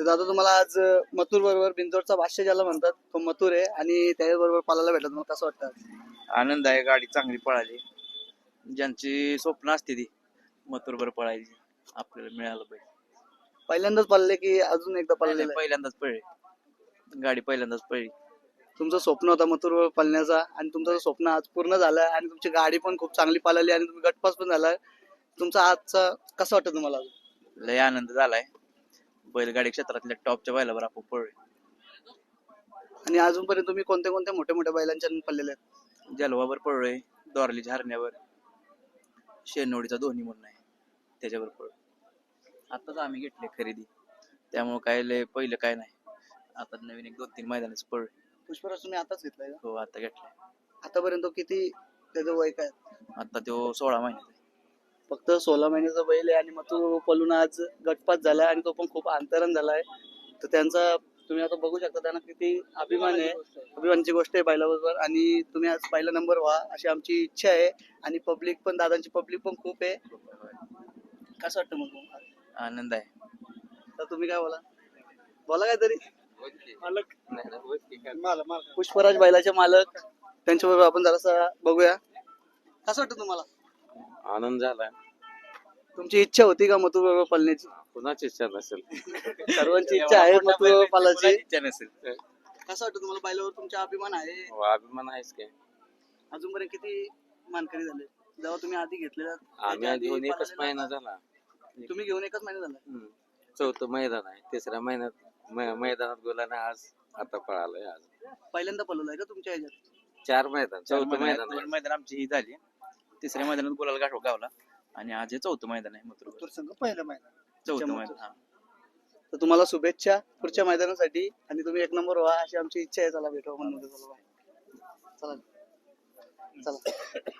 तर दादा तुम्हाला आज मथुर बरोबर बिंदोडचा भाष्य ज्याला म्हणतात तो मथुर आहे आणि त्याच्याबरोबर पालायला भेटत मला कसं वाटतं? आनंद आहे गाडी चांगली पळाली. ज्यांची स्वप्न असते ती मथुरभर पळायची आपल्याला मिळालं पाहिजे. पहिल्यांदाच पळले की अजून एकदा पळलेलं आहे? पहिल्यांदाच पळली. गाडी पहिल्यांदाच पळली. तुमचं स्वप्न होतं मथुर पळण्याचा आणि तुमचं स्वप्न आज पूर्ण झालं आणि तुमची गाडी पण खूप चांगली पळाली आणि तुम्ही गटपास पण झाला. तुमचा आजचा कसं वाटतं तुम्हाला? लय आनंद झालाय. बैलगाडी क्षेत्रातल्या टॉपच्या बैलावर आपण पळलोय आणि अजूनपर्यंत तुम्ही कोणत्या कोणत्या मोठ्या मोठ्या बैलांच्या पडलेले आहेत? जलवावर पळलोय दोरलीच्या हरण्यावर शेनोडीचा दोन्ही म्हणून आहे. त्याच्यावर पळलो आताच आम्ही घेतले खरेदी. त्यामुळे काय लय पहिलं काय नाही. आता नवीन एक दोन तीन मैदानाच पळलोय पुष्पराज तुम्ही आताच घेतलाय का? हो आता घेतलाय. आतापर्यंत किती त्याचं वय काय? आता तो सोळा महिन्याचा. आहे. फक्त सोळा महिन्याचा बैल आहे आणि मग तो पलून आज गटपात झाला आणि तो पण खूप अंतरण झालाय. तर त्यांचा तुम्ही आता बघू शकता त्यांना किती अभिमान आहे. अभिमानाची गोष्ट आहे बैलाबरोबर आणि तुम्ही आज पहिला नंबर व्हा अशी आमची इच्छा आहे आणि पब्लिक पण दादांची पब्लिक पण खूप आहे. कसं वाटतं मग तुम्हाला? आनंद आहे. तर तुम्ही काय बोला? बोला काय तरी मालक. पुष्पराज बैलाचे मालक. त्यांच्याबरोबर आपण जरासा बघूया. कसं वाटतं तुम्हाला? आनंद झाला. तुमची इच्छा होती का मथुर पळण्याची कुणाची इच्छा नसेल. सर्वांची इच्छा आहे मथुर पळायची इच्छा नसेल. कसं वाटतं तुम्हाला बैलावर तुमचा अभिमान आहे? हो, अभिमान आहेच काय अजूनपर्यंत किती मानकरी झाले? जेव्हा तुम्ही आधी घेतलेला आम्ही त्याच्या आधी घेऊन एकच पळालेला महिना. झाला. तुम्ही घेऊन एकच महिना झाला? हम्म. चौथं मैदान आहे. तिसऱ्या महिन्यात मै- मैदानात गेला आज आता पळालोय आज. पहिल्यांदा पळवलाय का तुमच्या ह्याच्यात? चार मैदान चौथं मैदान मैदान दोन मैदान आमची ही झाली. तिसऱ्या मैदानात गुलाल गाठव गावला. आणि आज हे चौथं मैदान आहे मथुर. संघ पहिलं मैदान. चौथं. मैदान हा. तर तुम्हाला शुभेच्छा पुढच्या मैदानासाठी. आणि तुम्ही एक नंबर व्हा अशी आमची इच्छा आहे. चला भेटू म्हणून चला. चला.